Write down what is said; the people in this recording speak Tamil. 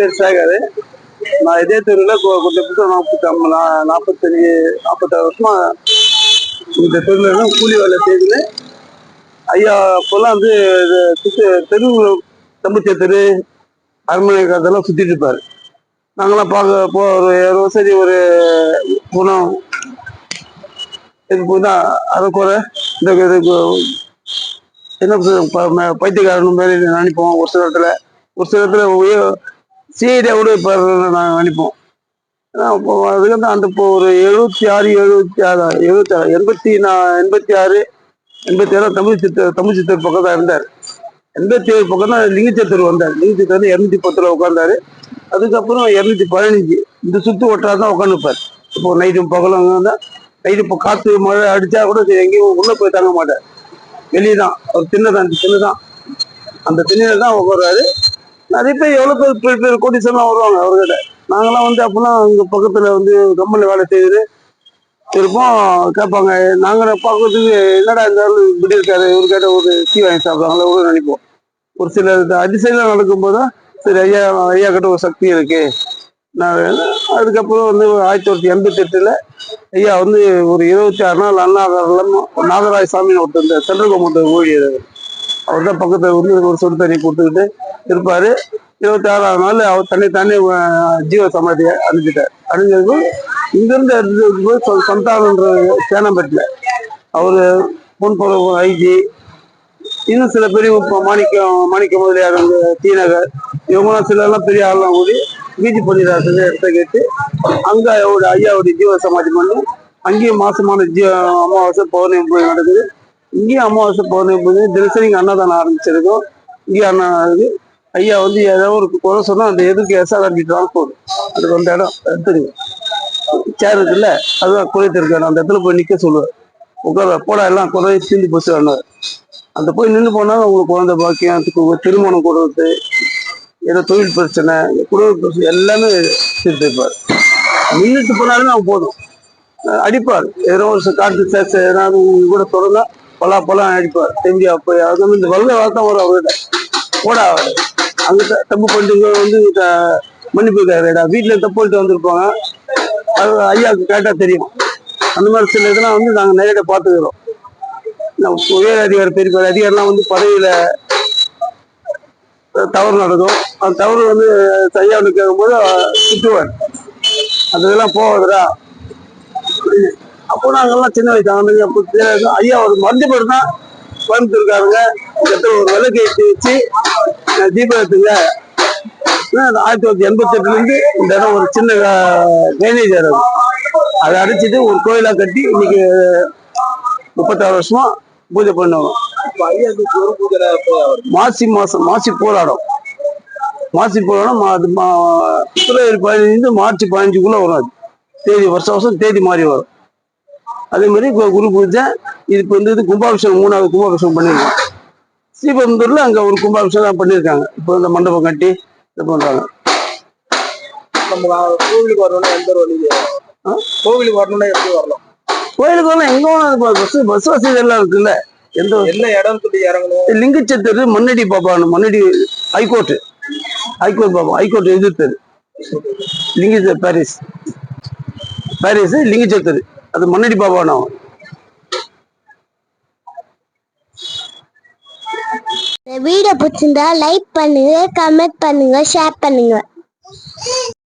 பெருசாகாது. நான் இதே தெருவில் கொஞ்சம் நாற்பத்தி நாற்பத்தஞ்சு நாற்பத்தாறு வருஷமா இந்த தெருவில் கூலி வேலை செய்துன்னு ஐயா அப்போல்லாம் வந்து தெரு தம்புச்ச தெரு அரண்மனை காலத்தெல்லாம் சுத்திட்டு இருப்பாரு. நாங்களாம் பார்க்க போ ஒரு இருபது சரி ஒரு குணம் இதுக்கு போதா அதை குறை இந்த இதுக்கு என்ன ப- பைத்தியக்காரன் மேலே நினைப்போம் ஒரு சில இடத்துல ஒரு சில இடத்துல சீரியா கூட இப்போ நாங்கள் நினைப்போம் ஆனா, அதுக்கு வந்து அந்த இப்போ ஒரு எழுபத்தி ஆறு எழுபத்தி ஆறு எழுபத்தி ஆறு எண்பத்தி நா எண்பத்தி ஆறு எண்பத்தி ஆறு தமிழ் சித்தர் தமிழ் சித்தர் பக்கம் தான் இருந்தார். எண்பத்தி ஏழு பக்கம் தான் லிங்கச்சத்தர் வந்தார். லிங்கச்சத்தர் இரநூத்தி பத்தில் உட்காந்தாரு அதுக்கப்புறம் இரநூத்தி பதினஞ்சு இந்த சுற்று ஒட்டாக தான் உட்காந்துப்பார் இப்போ நைட்டும் பகலும் தான் நைட்டு இப்போ காற்று மழை அடித்தா கூட எங்கேயும் உள்ளே போய் தங்க மாட்டார். வெளியே தான் அவர் திண்ணதான் திண்ணதான் அந்த திண்ணையில தான் உட்காருவாரு நிறைய பேர் எவ்வளோ பேர் பெரிய பெரிய கோடீஸ்வரலாம் வருவாங்க அவர்கிட்ட. நாங்களாம் வந்து அப்போலாம் இங்கே பக்கத்தில் வந்து கம்பெனி வேலை செய்யுது. இருப்போம் கேட்பாங்க. நாங்கள் பார்க்கறதுக்கு என்னடா இருந்தாலும் இப்படி இருக்காரு? இவர்கிட்ட ஒரு டீ வாங்கி சாப்பிடுவாங்களே? கூட நினைப்போம். ஒரு சில அதிசயம் நடக்கும்போது தான் சரி ஐயா ஐயா கிட்ட ஒரு சக்தி இருக்கு. நான் அதுக்கப்புறம் வந்து ஆயிரத்தி தொள்ளாயிரத்தி எண்பத்தி எட்டுல ஐயா வந்து ஒரு இருபத்தி ஆறு நாள் அண்ணாகரம் நாகராஜ சாமின்னு ஒருத்தர் இந்த சென்ட்ரல் கவர்மெண்ட் ஊழியர் அவர் தான் பக்கத்தில் வந்து ஒரு சொட்டு தண்ணி கொடுத்துக்கிட்டு இருப்பாரு. இருபத்தி ஆறாவது நாள் அவர் தன்னை தானே ஜீவ சமாதி அணிஞ்சிட்டார். அணிஞ்சதுக்கும் இங்கிருந்து எடுத்துட்டு போய் சந்தானன்ற சேனம்பேட்டில் அவர் பொன்புறம் ஐஜி இன்னும் சில பெரிய மாணிக்கம் மாணிக்க முதலியார் அந்த தீநகர் இவங்களாம் சில எல்லாம் பெரிய ஆள்லாம் கூடி பிஜி பண்ணிடுறாரு இடத்த கேட்டு அங்கே அவருடைய ஐயாவுடைய ஜீவ சமாதி பண்ணி அங்கேயும் மாசமான ஜீ அமாவாசை பௌர்ணமி நடக்குது. இங்கேயும் அமாவாசை பௌர்ணமி பூஜை தினசரி இங்க அன்னதானம் ஆரம்பிச்சிருக்கோம். இங்கேயும் அன்னதானம் இருக்கு ஐயா வந்து ஏதாவது ஒரு குறை சொன்னால் அந்த எதுக்கு எஸ்ஆர்பி டிரான்ஸ்போர்ட் அதுக்கு அந்த இடம் எடுத்துருங்க சேர் இருக்குல்ல அதுதான் குறைத்திருக்காரு அந்த இடத்துல போய் நிற்க சொல்லுவார் உட்கார போடா எல்லாம் குறை சீந்து போச்சு வேணும் அந்த போய் நின்று போனால் உங்களுக்கு குழந்தை பாக்கியம் அதுக்கு திருமணம் கொடுத்து ஏதோ தொழில் பிரச்சனை குடும்ப பிரச்சனை எல்லாமே தீர்த்திருப்பார் நின்றுட்டு போனாலுமே அவன் போதும். அடிப்பார். ஏதோ ஒரு காட்டு சேச ஏதாவது கூட தொடர்ந்தா பலா பழம் அடிப்பார். தெரிஞ்சா போய் அது வந்து இந்த வல்ல வார்த்தை வரும் அவர்கிட்ட. போடா அவர். அங்க தப்பு பண்ணிட்டு வந்து மன்னிப்பு கேட்கறா வீட்டுல தப்பு பண்ணிட்டு வந்திருப்பாங்க. அது ஐயாவுக்கு கேட்டா தெரியும். அந்த மாதிரி சில இதெல்லாம் வந்து நாங்க நேரடியாக பார்த்துக்கிறோம். நம்ம உயர் அதிகாரி பெரிய பெரிய அதிகாரிலாம் வந்து பதவியில தவறு நடக்கும். அந்த தவறு வந்து ஐயாவுக்கு கேட்கும்போது திட்டுவார். அது இதெல்லாம் போகாதுடா. அப்போ நாங்கெல்லாம் சின்ன வயசு ஆனது அப்போ. ஐயா ஒரு மருந்துபடி தான் கோயம்புத்தூர்காரங்க இடத்துல ஒரு விளக்கு ஏற்றி வச்சு தீபம் ஏற்றுங்க ஆயிரத்தி தொள்ளாயிரத்தி எண்பத்தி எட்டுல இருந்து இந்த இடம் ஒரு சின்ன ட்ரைனேஜ் இடம் அதை. அடைச்சிட்டு ஒரு கோயிலா கட்டி இன்னைக்கு முப்பத்தாறு வருஷமா பூஜை பண்ணுவோம். மாசி மாசம் மாசி போராடம். மாசி போராடம் பிப்ரவரி பதினஞ்சு மார்ச் பதினஞ்சுக்குள்ள வரும் அது. தேதி வருஷம் வருஷம் தேதி மாறி வரும். அதே மாதிரி இப்போ குரு பூஜை இது இப்போ வந்து இது கும்பாபிஷேகம் மூணாவது கும்பாபிஷேகம் பண்ணிருக்கோம் ஸ்ரீபெரும்புதூர்ல அங்க ஒரு கும்பாபிஷேகம் பண்ணியிருக்காங்க இப்போ இந்த மண்டபம் கட்டி இது பண்றாங்க. நம்ம கோவிலுக்கு வரணும்னா எந்த வழி? கோவிலுக்கு வரணும்னா எப்படி வரலாம்? கோயிலுக்கு வரலாம். எங்க வேணாலும் பஸ் பஸ் வசதி எல்லாம் இருக்குல்ல. எந்த என்ன இடம் சொல்லி இறங்கணும்? லிங்கச்சத்தர் Mannady பாப்பான்னு Mannady high court high court பாப்பா ஹைகோர்ட் எதிர்த்தது. லிங்க பாரிஸ். பாரிஸ் லிங்கச்சத்தர். அது முன்னாடி பாபான்னு வீடியோ பிடிச்சிருந்தா லைக் பண்ணுங்க கமெண்ட் பண்ணுங்க ஷேர் பண்ணுங்க.